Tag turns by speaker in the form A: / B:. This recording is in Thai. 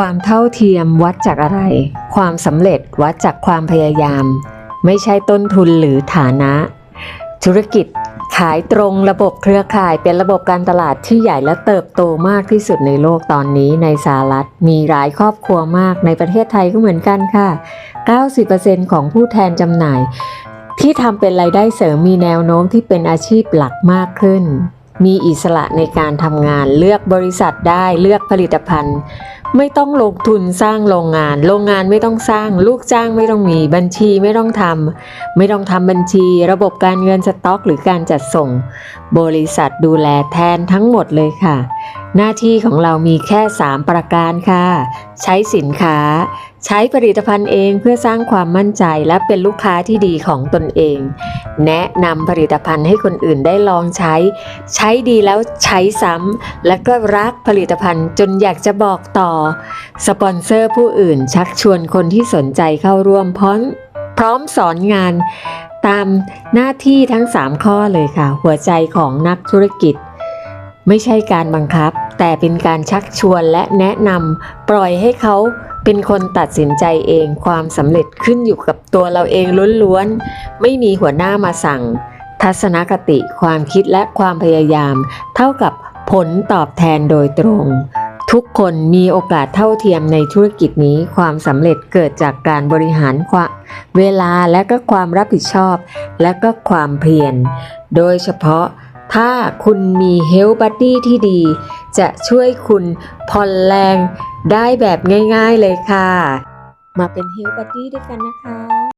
A: ความเท่าเทียมวัดจากอะไร ความสำเร็จวัดจากความพยายาม ไม่ใช่ต้นทุนหรือฐานะ ธุรกิจขายตรงระบบเครือข่ายเป็นระบบการตลาดที่ใหญ่และเติบโตมากที่สุดในโลกตอนนี้ในสหรัฐ มีหลายครอบครัวมากในประเทศไทยก็เหมือนกันค่ะ 90%ของผู้แทนจำหน่าย ที่ทำเป็นรายได้เสริมมีแนวโน้มที่เป็นอาชีพหลักมากขึ้น มีอิสระในการทำงานเลือกบริษัทได้เลือกผลิตภัณฑ์ ไม่ต้องลงทุนสร้างโรงงาน โรงงานไม่ต้องสร้าง ลูกจ้างไม่ต้องมี บัญชีไม่ต้องทำ ไม่ต้องทำบัญชี ระบบการเงินสต็อก หรือการจัดส่ง บริษัทดูแลแทนทั้งหมดเลยค่ะ หน้าที่ของเรามีแค่ 3 ประการค่ะ ใช้สินค้า ใช้ผลิตภัณฑ์เองเพื่อสร้างความมั่นใจและเป็นลูกค้าที่ดีของตนเอง แนะนำผลิตภัณฑ์ให้คนอื่นได้ลองใช้ ใช้ดีแล้วใช้ซ้ำและก็รักผลิตภัณฑ์จนอยากจะบอกต่อ สปอนเซอร์ผู้อื่นชักชวนคนที่สนใจเข้าร่วมพร้อมพร้อมสอนงาน ตามหน้าที่ทั้ง 3 ข้อเลยค่ะ หัวใจของนักธุรกิจ ไม่ใช่การบังคับ แต่เป็นการชักชวนและแนะนำปล่อยให้เขา เป็นคนตัดสินใจเองความสำเร็จขึ้นอยู่กับตัวเราเองล้วนๆ ไม่มีหัวหน้ามาสั่ง ทัศนคติความคิดและความพยายาม เท่ากับผลตอบแทนโดยตรง ทุกคนมีโอกาสเท่าเทียมในธุรกิจนี้ความสำเร็จเกิดจากการบริหารความเวลาและก็ความรับผิดชอบ และก็ความเพียร โดยเฉพาะถ้าคุณมีเฮลบัดดี้ที่ดี จะช่วยคุณผ่อนแรงได้แบบง่ายๆเลยค่ะ มาเป็นเฮลบัดดี้ด้วยกันนะคะ